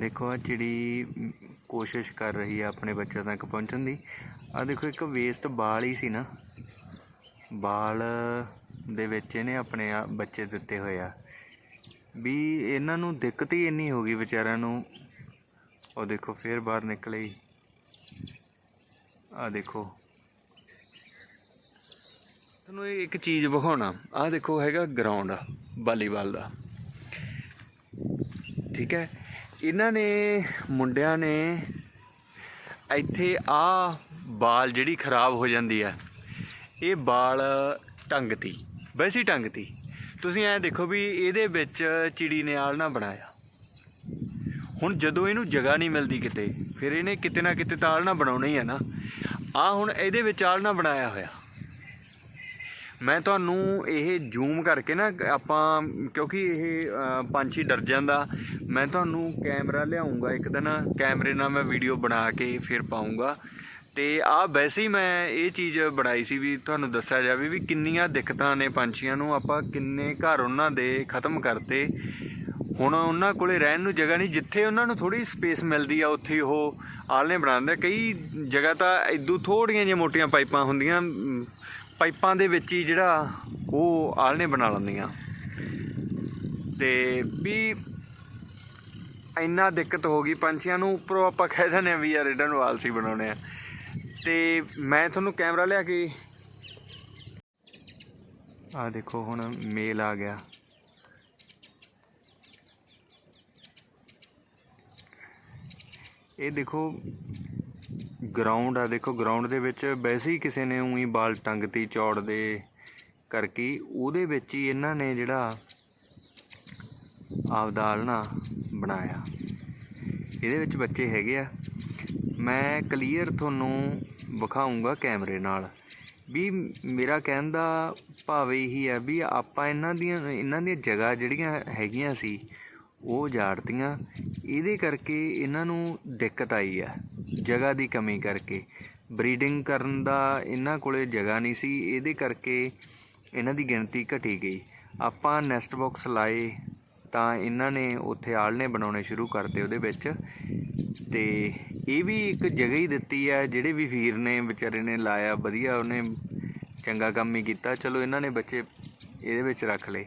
ਦੇਖੋ ਆ ਚਿੜੀ ਕੋਸ਼ਿਸ਼ ਕਰ ਰਹੀ ਆ ਆਪਣੇ ਬੱਚਿਆਂ ਤੱਕ ਪਹੁੰਚਣ ਦੀ ਆ ਦੇਖੋ ਇੱਕ ਵੇਸਟ ਬਾਲ ਹੀ ਸੀ ਨਾ। ਬਾਲ ਦੇ ਵਿੱਚ ਇਹਨੇ ਆਪਣੇ ਆ ਬੱਚੇ ਦਿੱਤੇ ਹੋਏ ਆ। ਵੀ ਇਹਨਾਂ ਨੂੰ ਦਿੱਕਤ ਹੀ ਇੰਨੀ ਹੋ ਗਈ ਵਿਚਾਰਿਆਂ ਨੂੰ। ਉਹ ਦੇਖੋ ਫੇਰ ਬਾਹਰ ਨਿਕਲੇ ਆ ਦੇਖੋ। ਤੁਹਾਨੂੰ ਇਹ ਇੱਕ ਚੀਜ਼ ਵਿਖਾਉਣਾ। ਆ ਦੇਖੋ ਹੈਗਾ ਗਰਾਊਂਡ ਵਾਲੀਬਾਲ ਦਾ। ਠੀਕ ਹੈ? ਇਹਨਾਂ ਨੇ, ਮੁੰਡਿਆਂ ਨੇ ਇੱਥੇ ਆ ਬਾਲ ਜਿਹੜੀ ਖਰਾਬ ਹੋ ਜਾਂਦੀ ਹੈ ਇਹ ਬਾਲ ਟੰਗਤੀ ਵੈਸੇ ਹੀ ਟੰਗਤੀ ਤੁਸੀਂ ਐ ਦੇਖੋ ਵੀ ਇਹਦੇ ਵਿੱਚ ਚਿੜੀ ਨੇ ਆਲਣਾ ਬਣਾਇਆ। ਹੁਣ ਜਦੋਂ ਇਹਨੂੰ ਜਗ੍ਹਾ ਨਹੀਂ ਮਿਲਦੀ ਕਿਤੇ, ਫਿਰ ਇਹਨੇ ਕਿਤੇ ਨਾ ਕਿਤੇ ਤਾਂ ਆਲਣਾ ਬਣਾਉਣਾ ਹੀ ਹੈ ਨਾ। ਆ ਹੁਣ ਇਹਦੇ ਵਿੱਚ ਆਲਣਾ ਬਣਾਇਆ ਹੋਇਆ। ਮੈਂ ਤੁਹਾਨੂੰ ਇਹ ਜ਼ੂਮ ਕਰਕੇ ਨਾ ਆਪਾਂ, ਕਿਉਂਕਿ ਇਹ ਪੰਛੀ ਡਰ ਜਾਂਦਾ। ਮੈਂ ਤੁਹਾਨੂੰ ਕੈਮਰਾ ਲਿਆਉਂਗਾ ਇੱਕ ਦਿਨ। ਕੈਮਰੇ ਨਾਲ ਮੈਂ ਵੀਡੀਓ ਬਣਾ ਕੇ ਫਿਰ ਪਾਉਂਗਾ। ਤੇ ਆ ਵੈਸੇ ਹੀ ਮੈਂ ਇਹ ਚੀਜ਼ ਬਣਾਈ ਸੀ ਵੀ ਤੁਹਾਨੂੰ ਦੱਸਿਆ ਜਾਵੇ ਵੀ ਕਿੰਨੀਆਂ ਦਿੱਕਤਾਂ ਨੇ ਪੰਛੀਆਂ ਨੂੰ। ਆਪਾਂ ਕਿੰਨੇ ਘਰ ਉਹਨਾਂ ਦੇ ਖਤਮ ਕਰਤੇ। ਹੁਣ ਉਹਨਾਂ ਕੋਲੇ ਰਹਿਣ ਨੂੰ ਜਗ੍ਹਾ ਨਹੀਂ। ਜਿੱਥੇ ਉਹਨਾਂ ਨੂੰ ਥੋੜੀ ਸਪੇਸ ਮਿਲਦੀ ਆ, ਉੱਥੇ ਹੀ ਉਹ ਆਲਣੇ ਬਣਾਉਂਦੇ ਕਈ ਜਗ੍ਹਾ ਤਾਂ ਇਦੋਂ ਥੋੜੀਆਂ ਜਿਹੀਆਂ ਮੋਟੀਆਂ ਪਾਈਪਾਂ ਹੁੰਦੀਆਂ। ਪਾਈਪਾਂ ਦੇ ਵਿੱਚ ਹੀ ਜਿਹੜਾ ਉਹ ਆਲਣੇ ਬਣਾ ਲੈਂਦੀਆਂ। ਤੇ ਵੀ ਇੰਨਾ ਦਿੱਕਤ ਹੋ ਗਈ, ਪੰਛੀਆਂ ਨੂੰ ਉੱਪਰੋਂ ਆਪਾਂ ਕਹਿ ਦਿੰਦੇ ਆ ਵੀ ਯਾਰ ਇਹਨਾਂ ਨੂੰ ਆਲਸੀ ਬਣਾਉਣੇ ਆ। ਤੇ ਮੈਂ ਤੁਹਾਨੂੰ ਕੈਮਰਾ ਲਿਆ ਕੇ ਆ ਦੇਖੋ, ਹੁਣ ਮੇਲ ਆ ਗਿਆ। ਇਹ ਦੇਖੋ ਗਰਾਊਂਡ ਆ, ਦੇਖੋ ਗਰਾਊਂਡ ਦੇ ਵਿੱਚ ਵੈਸੇ ਹੀ ਕਿਸੇ ਨੇ ਉਹੀ ਬਾਲ ਟੰਗਤੀ ਚੌੜ ਦੇ ਕਰਕੇ ਉਹਦੇ ਵਿੱਚ ਹੀ ਇਹਨਾਂ ਨੇ ਜਿਹੜਾ ਆਪਦਾ ਆਲਣਾ ਬਣਾਇਆ। ਇਹਦੇ ਵਿੱਚ ਬੱਚੇ ਹੈਗੇ ਆ। ਮੈਂ ਕਲੀਅਰ ਤੁਹਾਨੂੰ ਵਿਖਾਉਂਗਾ ਕੈਮਰੇ ਨਾਲ ਵੀ ਮੇਰਾ ਕਹਿਣ ਦਾ ਭਾਵ ਇਹੀ ਹੈ ਵੀ ਆਪਾਂ ਇਹਨਾਂ ਦੀਆਂ ਇਹਨਾਂ ਦੀਆਂ ਜਗ੍ਹਾ ਜਿਹੜੀਆਂ ਹੈਗੀਆਂ ਸੀ, ਉਹ ਉਜਾੜਤੀਆਂ। ਇਹਦੇ ਕਰਕੇ ਇਹਨਾਂ ਨੂੰ ਦਿੱਕਤ ਆਈ ਆ। ਜਗ੍ਹਾ ਦੀ ਕਮੀ ਕਰਕੇ। ਬਰੀਡਿੰਗ ਕਰਨ ਦਾ ਇਹਨਾਂ ਕੋਲੇ ਜਗ੍ਹਾ ਨਹੀਂ ਸੀ, ਇਹਦੇ ਕਰਕੇ ਇਹਨਾਂ ਦੀ ਗਿਣਤੀ ਘਟੀ ਗਈ। ਆਪਾਂ ਨੈਸਟ ਬਾਕਸ ਲਾਏ ਤਾਂ ਇਹਨਾਂ ਨੇ ਉੱਥੇ ਆਲਣੇ ਬਣਾਉਣੇ ਸ਼ੁਰੂ ਕਰਤੇ ਉਹਦੇ ਵਿੱਚ। ਤੇ ਇਹ ਵੀ ਇੱਕ ਜਗ੍ਹਾ ਹੀ ਦਿੱਤੀ ਹੈ ਜਿਹੜੇ ਵੀ ਵੀਰ ਨੇ ਵਿਚਾਰੇ ਨੇ ਲਾਇਆ, ਵਧੀਆ ਉਹਨੇ ਚੰਗਾ ਕੰਮ ਹੀ ਕੀਤਾ। ਚਲੋ ਇਹਨਾਂ ਨੇ ਬੱਚੇ ਇਹਦੇ ਵਿੱਚ ਰੱਖ ਲਏ।